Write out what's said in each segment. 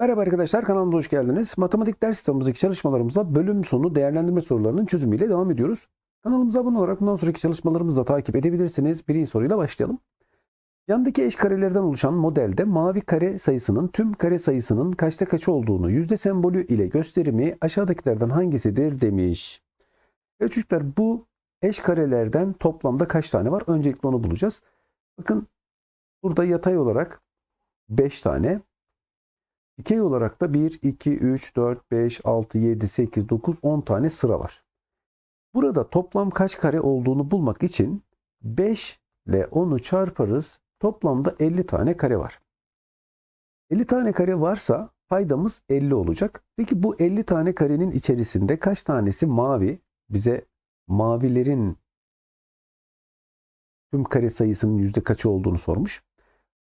Merhaba arkadaşlar kanalımıza hoş geldiniz. Matematik ders kitabımızdaki çalışmalarımıza bölüm sonu değerlendirme sorularının çözümüyle devam ediyoruz. Kanalımıza abone olarak bundan sonraki çalışmalarımızı da takip edebilirsiniz. Birinci soruyla başlayalım. Yandaki eş karelerden oluşan modelde mavi kare sayısının tüm kare sayısının kaçta kaç olduğunu yüzde sembolü ile gösterimi aşağıdakilerden hangisidir demiş. Evet çocuklar bu eş karelerden toplamda kaç tane var? Öncelikle onu bulacağız. Bakın burada yatay olarak 5 tane, Dikey olarak da 1, 2, 3, 4, 5, 6, 7, 8, 9, 10 tane sıra var. Burada toplam kaç kare olduğunu bulmak için 5 ile 10'u çarparız. Toplamda 50 tane kare var. 50 tane kare varsa paydamız 50 olacak. Peki bu 50 tane karenin içerisinde kaç tanesi mavi? Bize mavilerin tüm kare sayısının yüzde kaçı olduğunu sormuş.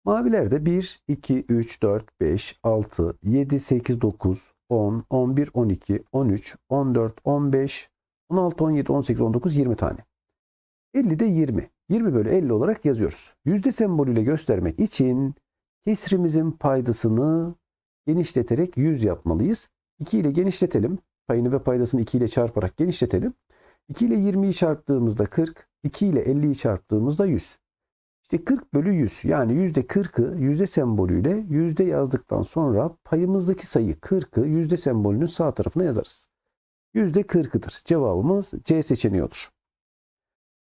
Mavilerde 1, 2, 3, 4, 5, 6, 7, 8, 9, 10, 11, 12, 13, 14, 15, 16, 17, 18, 19, 20 tane. 50 de 20. 20 bölü 50 olarak yazıyoruz. Yüzde sembolüyle göstermek için kesrimizin paydasını genişleterek 100 yapmalıyız. 2 ile genişletelim. Payını ve paydasını 2 ile çarparak genişletelim. 2 ile 20'yi çarptığımızda 40, 2 ile 50'yi çarptığımızda 100. İşte 40 bölü 100 yani yüzde 40'ı yüzde sembolüyle yüzde yazdıktan sonra payımızdaki sayı 40'ı yüzde sembolünün sağ tarafına yazarız. Yüzde 40'ıdır. Cevabımız C seçeneği olur.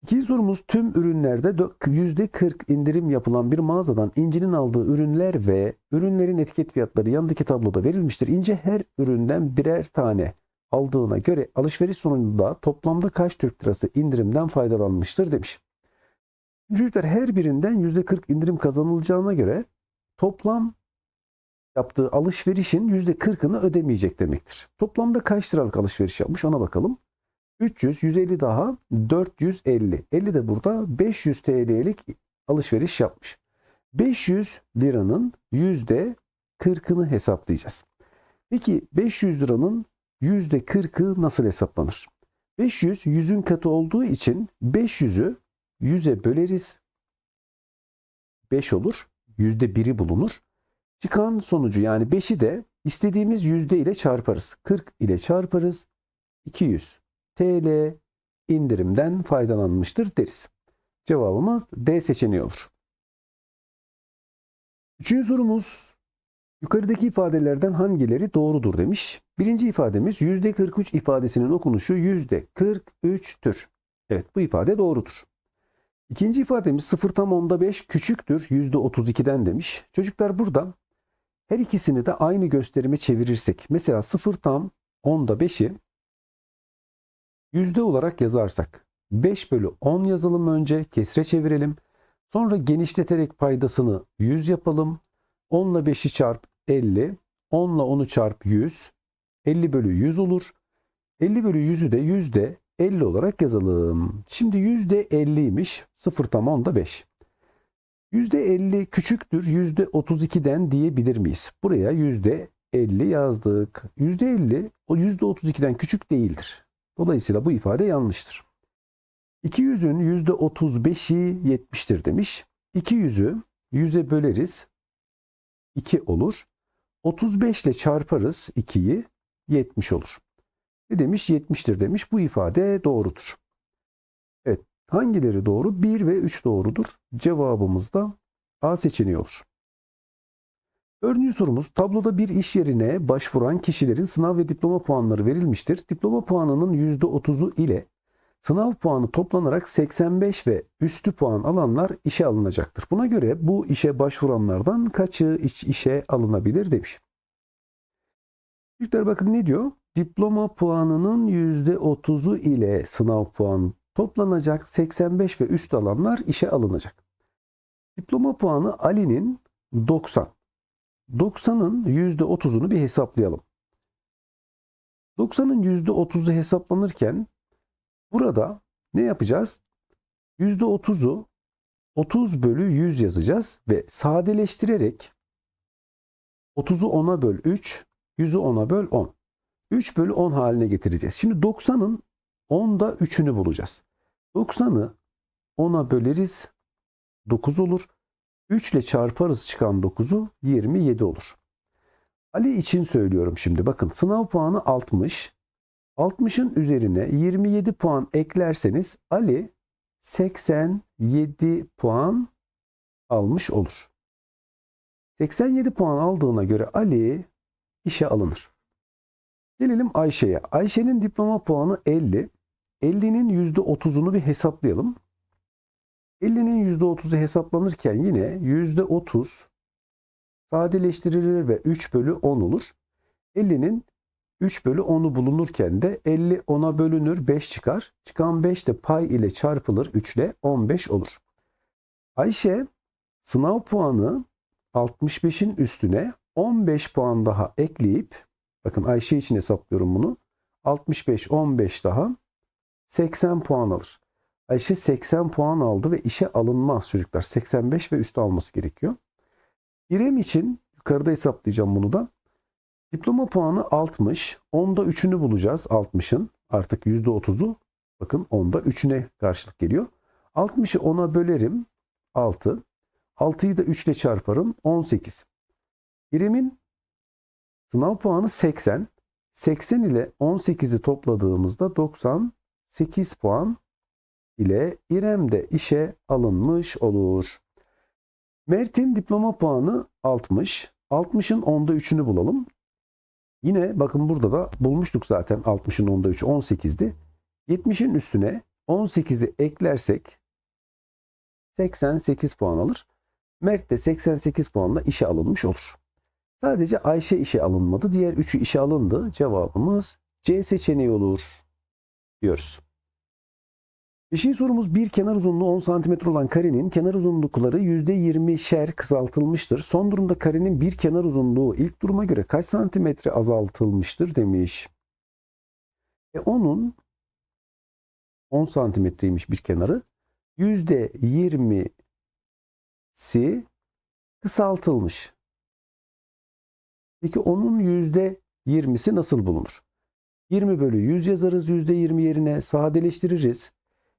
İkinci sorumuz tüm ürünlerde yüzde 40 indirim yapılan bir mağazadan İnci'nin aldığı ürünler ve ürünlerin etiket fiyatları yandaki tabloda verilmiştir. İnci her üründen birer tane aldığına göre alışveriş sonunda toplamda kaç Türk lirası indirimden faydalanmıştır demiş. Çocuklar her birinden %40 indirim kazanılacağına göre toplam yaptığı alışverişin %40'ını ödemeyecek demektir. Toplamda kaç liralık alışveriş yapmış ona bakalım. 300, 150 daha 450. 50 de burada 500 TL'lik alışveriş yapmış. 500 liranın %40'ını hesaplayacağız. Peki 500 liranın %40'ı nasıl hesaplanır? 500 100'ün katı olduğu için 500'ü 100'e böleriz. 5 olur. Yüzde biri bulunur. Çıkan sonucu yani 5'i de istediğimiz yüzde ile çarparız. 40 ile çarparız. 200 TL indirimden faydalanmıştır deriz. Cevabımız D seçeneği olur. Üçüncü sorumuz yukarıdaki ifadelerden hangileri doğrudur demiş. Birinci ifademiz %43 ifadesinin okunuşu %43'tür. Evet bu ifade doğrudur. İkinci ifademiz 0 tam onda 5 küçüktür %32'den demiş. Çocuklar burada her ikisini de aynı gösterime çevirirsek mesela 0 tam onda 5'i yüzde olarak yazarsak 5 bölü 10 yazalım önce kesre çevirelim. Sonra genişleterek paydasını 100 yapalım. 10 ile 5'i çarp 50. 10 ile 10'u çarp 100. 50 bölü 100 olur. 50 bölü 100'ü de yüzde 50 olarak yazalım. Şimdi %50'ymiş. 0 tam onda 5. %50 küçüktür %32'den diyebilir miyiz? Buraya %50 yazdık. %50 o %32'den küçük değildir. Dolayısıyla bu ifade yanlıştır. 200'ün %35'i 70'tir demiş. 200'ü 100'e böleriz. 2 olur. 35 ile çarparız 2'yi 70 olur. Ne demiş? 70'tir demiş. Bu ifade doğrudur. Evet. Hangileri doğru? 1 ve 3 doğrudur. Cevabımız da A seçeneği olur. Örneğin sorumuz tabloda bir iş yerine başvuran kişilerin sınav ve diploma puanları verilmiştir. Diploma puanının %30'u ile sınav puanı toplanarak 85 ve üstü puan alanlar işe alınacaktır. Buna göre bu işe başvuranlardan kaçı iş, işe alınabilir demiş. Çocuklar bakın ne diyor? Diploma puanının %30'u ile sınav puanı toplanacak. 85 ve üst alanlar işe alınacak. Diploma puanı Ali'nin 90. 90'ın %30'unu bir hesaplayalım. 90'ın %30'u hesaplanırken burada ne yapacağız? %30'u 30 bölü 100 yazacağız ve sadeleştirerek 30'u 10'a böl 3, 100'ü 10'a böl 10. 3 bölü 10 haline getireceğiz. Şimdi 90'ın 10'da 3'ünü bulacağız. 90'ı 10'a böleriz. 9 olur. 3 ile çarparız çıkan 9'u 27 olur. Ali için söylüyorum şimdi. Bakın sınav puanı 60. 60'ın üzerine 27 puan eklerseniz Ali 87 puan almış olur. 87 puan aldığına göre Ali işe alınır. Gelelim Ayşe'ye. Ayşe'nin diploma puanı 50. 50'nin %30'unu bir hesaplayalım. 50'nin %30'u hesaplanırken yine %30 sadeleştirilir ve 3 bölü 10 olur. 50'nin 3 bölü 10'u bulunurken de 50 10'a bölünür 5 çıkar. Çıkan 5 de pay ile çarpılır 3 ile 15 olur. Ayşe sınav puanı 65'in üstüne 15 puan daha ekleyip bakın Ayşe için hesaplıyorum bunu. 65 15 daha 80 puan alır. Ayşe 80 puan aldı ve işe alınmaz çocuklar. 85 ve üstü alması gerekiyor. İrem için yukarıda hesaplayacağım bunu da. Diploma puanı 60. 10'da 3'ünü bulacağız 60'ın. Artık %30'u bakın 10'da 3'üne karşılık geliyor. 60'ı 10'a bölerim 6. 6'yı da 3 ile çarparım 18. İrem'in sınav puanı 80. 80 ile 18'i topladığımızda 98 puan ile İrem de işe alınmış olur. Mert'in diploma puanı 60. 60'ın 10'da 3'ünü bulalım. Yine bakın burada da bulmuştuk zaten 60'ın 10'da 3'ü 18'di. 70'in üstüne 18'i eklersek 88 puan alır. Mert de 88 puanla işe alınmış olur. Sadece Ayşe işe alınmadı. Diğer üçü işe alındı. Cevabımız C seçeneği olur diyoruz. Beşinci sorumuz bir kenar uzunluğu 10 cm olan karenin kenar uzunlukları %20'şer kısaltılmıştır. Son durumda karenin bir kenar uzunluğu ilk duruma göre kaç santimetre azaltılmıştır demiş. E onun 10 santimetreymiş bir kenarı. %20'si kısaltılmış. Peki onun %20'si nasıl bulunur? 20 bölü 100 yazarız %20 yerine sadeleştiririz.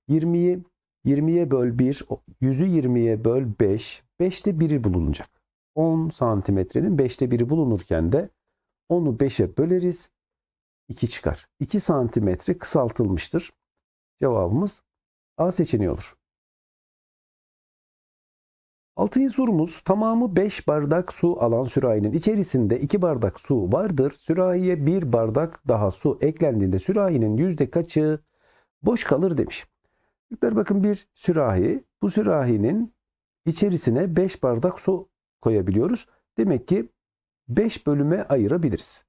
20'yi 20'ye böl 1, 100'ü 20'ye böl 5, 5'te 1'i bulunacak. 10 santimetrenin 5'te 1'i bulunurken de onu 5'e böleriz. 2 çıkar. 2 santimetre kısaltılmıştır. Cevabımız A seçeneği olur. Altıncı sorumuz tamamı 5 bardak su alan sürahinin içerisinde 2 bardak su vardır. Sürahiye 1 bardak daha su eklendiğinde sürahinin yüzde kaçı boş kalır demiş. Çocuklar bakın bir sürahi. Bu sürahinin içerisine 5 bardak su koyabiliyoruz. Demek ki 5 bölüme ayırabiliriz.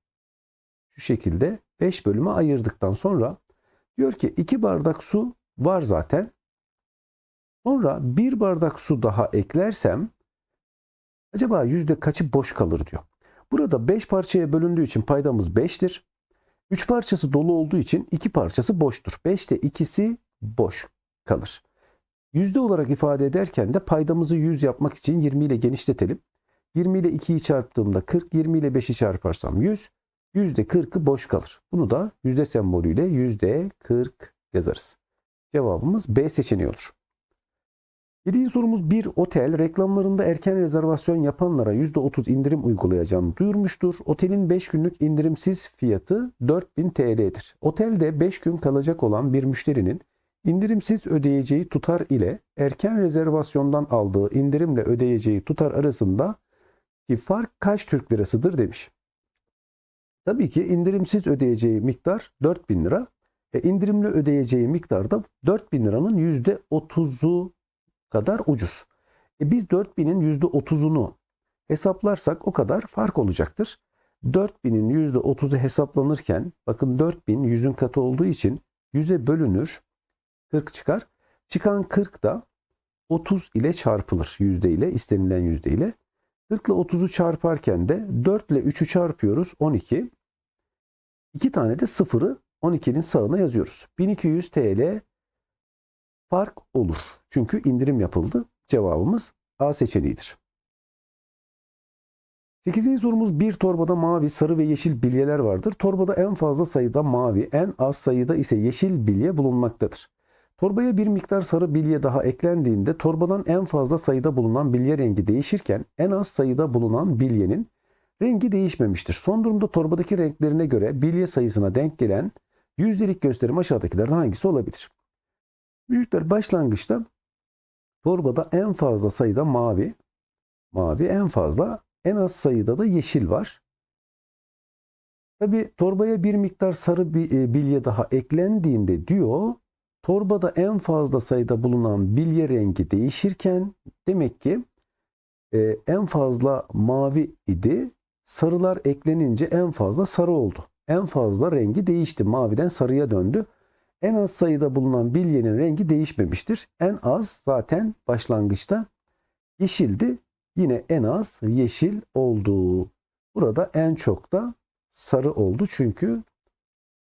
Şu şekilde 5 bölüme ayırdıktan sonra diyor ki 2 bardak su var zaten. Sonra 1 bardak su daha eklersem acaba yüzde kaçı boş kalır diyor. Burada 5 parçaya bölündüğü için paydamız 5'tir. 3 parçası dolu olduğu için 2 parçası boştur. 5'te ikisi boş kalır. Yüzde olarak ifade ederken de paydamızı 100 yapmak için 20 ile genişletelim. 20 ile 2'yi çarptığımda 40, 20 ile 5'i çarparsam 100. Yüzde 40'ı boş kalır. Bunu da yüzde sembolüyle yüzde 40 yazarız. Cevabımız B seçeneği olur. Yedinci sorumuz bir otel reklamlarında erken rezervasyon yapanlara %30 indirim uygulayacağını duyurmuştur. Otelin 5 günlük indirimsiz fiyatı 4000 TL'dir. Otelde 5 gün kalacak olan bir müşterinin indirimsiz ödeyeceği tutar ile erken rezervasyondan aldığı indirimle ödeyeceği tutar arasında ki fark kaç Türk lirasıdır demiş. Tabii ki indirimsiz ödeyeceği miktar 4000 lira. E indirimli ödeyeceği miktar da 4000 liranın %30'u kadar ucuz. E biz 4000'in %30'unu hesaplarsak o kadar fark olacaktır. 4000'in %30'u hesaplanırken bakın 4000 100'ün katı olduğu için 100'e bölünür 40 çıkar. Çıkan 40 da 30 ile çarpılır yüzde ile istenilen yüzde ile. 40 ile 30'u çarparken de 4 ile 3'ü çarpıyoruz 12. 2 tane de sıfırı 12'nin sağına yazıyoruz. 1200 TL fark olur. Çünkü indirim yapıldı. Cevabımız A seçeneğidir. 8. sorumuz bir torbada mavi, sarı ve yeşil bilyeler vardır. Torbada en fazla sayıda mavi, en az sayıda ise yeşil bilye bulunmaktadır. Torbaya bir miktar sarı bilye daha eklendiğinde torbadan en fazla sayıda bulunan bilye rengi değişirken en az sayıda bulunan bilyenin rengi değişmemiştir. Son durumda torbadaki renklerine göre bilye sayısına denk gelen yüzdelik gösterim aşağıdakilerden hangisi olabilir? Büyükler başlangıçta torbada en fazla sayıda mavi, mavi en fazla en az sayıda da yeşil var. Tabi torbaya bir miktar sarı e, bilye daha eklendiğinde diyor torbada en fazla sayıda bulunan bilye rengi değişirken demek ki e, en fazla mavi idi. Sarılar eklenince en fazla sarı oldu. En fazla rengi değişti. Maviden sarıya döndü. En az sayıda bulunan bilyenin rengi değişmemiştir. En az zaten başlangıçta yeşildi. Yine en az yeşil oldu. Burada en çok da sarı oldu çünkü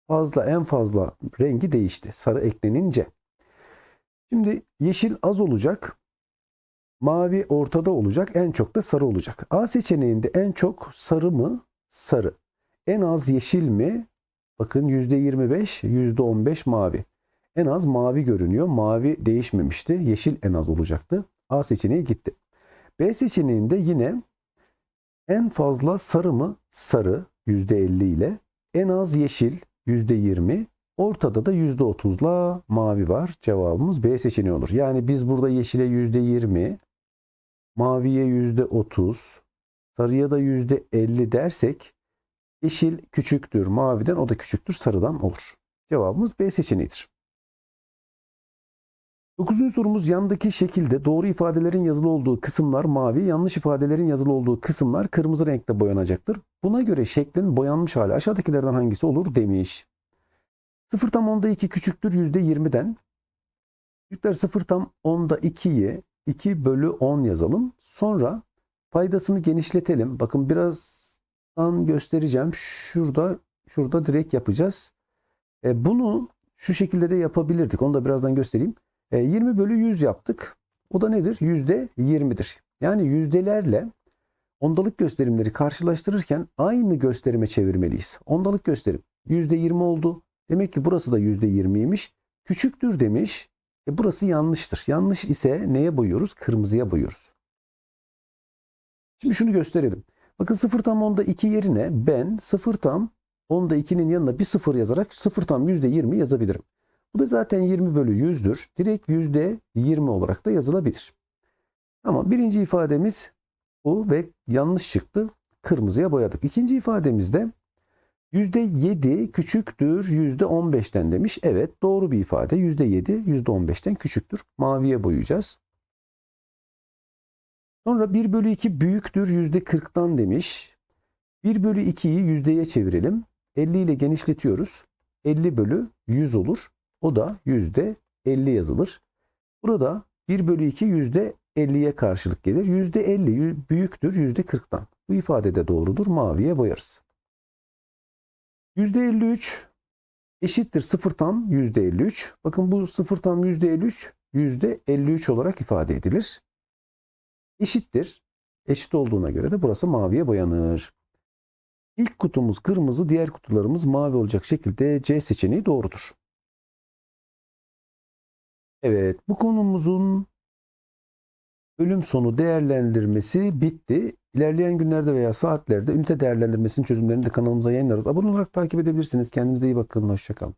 fazla en fazla rengi değişti. Sarı eklenince. Şimdi yeşil az olacak. Mavi ortada olacak. En çok da sarı olacak. A seçeneğinde en çok sarı mı? Sarı. En az yeşil mi? Bakın %25, %15 mavi. En az mavi görünüyor. Mavi değişmemişti. Yeşil en az olacaktı. A seçeneği gitti. B seçeneğinde yine en fazla sarı mı? Sarı %50 ile. En az yeşil %20. Ortada da %30'la mavi var. Cevabımız B seçeneği olur. Yani biz burada yeşile %20, maviye %30, sarıya da %50 dersek yeşil küçüktür maviden o da küçüktür sarıdan olur. Cevabımız B seçeneğidir. Dokuzuncu sorumuz yandaki şekilde doğru ifadelerin yazılı olduğu kısımlar mavi, yanlış ifadelerin yazılı olduğu kısımlar kırmızı renkte boyanacaktır. Buna göre şeklin boyanmış hali aşağıdakilerden hangisi olur demiş. 0 tam onda 2 küçüktür %20'den. Büyükler 0 tam onda 2'yi 2 bölü 10 yazalım. Sonra paydasını genişletelim. Bakın birazdan göstereceğim. Şurada şurada direkt yapacağız. E, bunu şu şekilde de yapabilirdik. Onu da birazdan göstereyim. E, 20 bölü 100 yaptık. O da nedir? Yüzde 20'dir. Yani yüzdelerle ondalık gösterimleri karşılaştırırken aynı gösterime çevirmeliyiz. Ondalık gösterim yüzde 20 oldu. Demek ki burası da yüzde 20'ymiş. Küçüktür demiş. E burası yanlıştır. Yanlış ise neye boyuyoruz? Kırmızıya boyuyoruz. Şimdi şunu gösterelim. Bakın 0 tam onda 2 yerine ben 0 tam onda 2'nin yanına bir 0 yazarak 0 tam yüzde 20 yazabilirim. Bu da zaten 20 bölü 100'dür. Direkt yüzde 20 olarak da yazılabilir. Ama birinci ifademiz bu ve yanlış çıktı. Kırmızıya boyadık. İkinci ifademizde %7 küçüktür %15'ten demiş. Evet doğru bir ifade. %7 %15'ten küçüktür. Maviye boyayacağız. Sonra 1 bölü 2 büyüktür %40'tan demiş. 1 bölü 2'yi yüzdeye çevirelim. 50 ile genişletiyoruz. 50 bölü 100 olur. O da yüzde 50 yazılır. Burada 1 bölü 2 yüzde 50'ye karşılık gelir. Yüzde 50 büyüktür yüzde 40'tan. Bu ifade de doğrudur. Maviye boyarız. Yüzde 53 eşittir 0 tam yüzde 53. Bakın bu 0 tam yüzde 53 yüzde 53 olarak ifade edilir. Eşittir. Eşit olduğuna göre de burası maviye boyanır. İlk kutumuz kırmızı, diğer kutularımız mavi olacak şekilde C seçeneği doğrudur. Evet, bu konumuzun bölüm sonu değerlendirmesi bitti. İlerleyen günlerde veya saatlerde ünite değerlendirmesinin çözümlerini de kanalımıza yayınlarız. Abone olarak takip edebilirsiniz. Kendinize iyi bakın. Hoşçakalın.